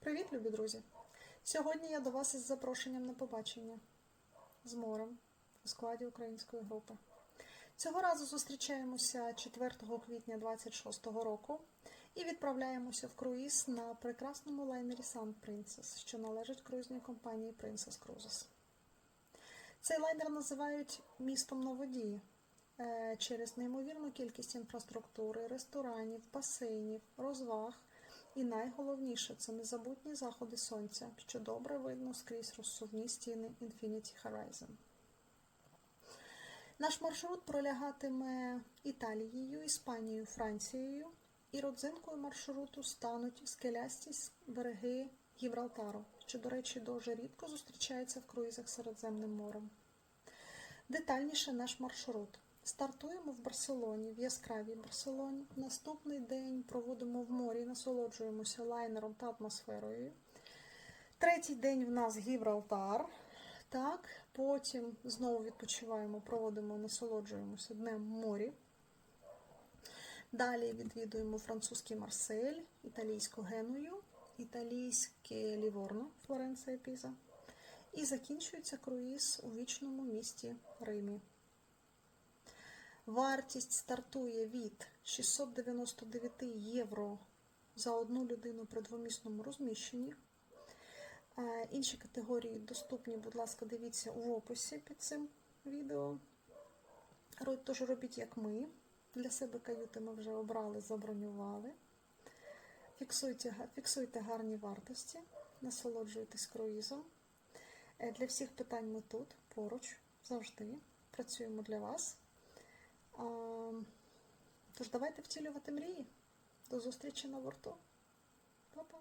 Привіт, любі друзі! Сьогодні я до вас із запрошенням на побачення з морем у складі української групи. Цього разу зустрічаємося 4 квітня 26 року і відправляємося в круїз на прекрасному лайнері Sun Princess, що належить круїзній компанії Princess Cruises. Цей лайнер називають містом на воді е, через неймовірну кількість інфраструктури, ресторанів, басейнів, розваг. І найголовніше це незабутні заходи сонця, що добре видно скрізь розсувні стіни Infinity Horizon. Наш маршрут пролягатиме Італією, Іспанією, Францією, і родзинкою маршруту стануть скелясті береги Гібралтару, що, до речі, дуже рідко зустрічається в круїзах Середземним морем. Детальніше наш маршрут. Стартуємо в Барселоні, в яскравій Барселоні. Наступний день проводимо в морі, насолоджуємося лайнером та атмосферою. Третій день в нас Гібралтар. Так, потім знову відпочиваємо, проводимо, насолоджуємося днем в морі. Далі відвідуємо французький Марсель, італійську Геную, італійське Ліворно, Флоренція Піза. І закінчується круїз у вічному місті Римі. Вартість стартує від 699 євро за одну людину при двомісному розміщенні. Е, Інші категорії доступні, будь ласка, дивіться в описі під цим відео. Тож робіть, як ми. Для себе каюти ми вже обрали, забронювали. Фіксуйте, фіксуйте гарні вартості, насолоджуйтесь круїзом. Е, Для всіх питань ми тут, поруч, завжди. Працюємо для вас. Тож давайте втілювати мрії. До зустрічі на борту. Па-па!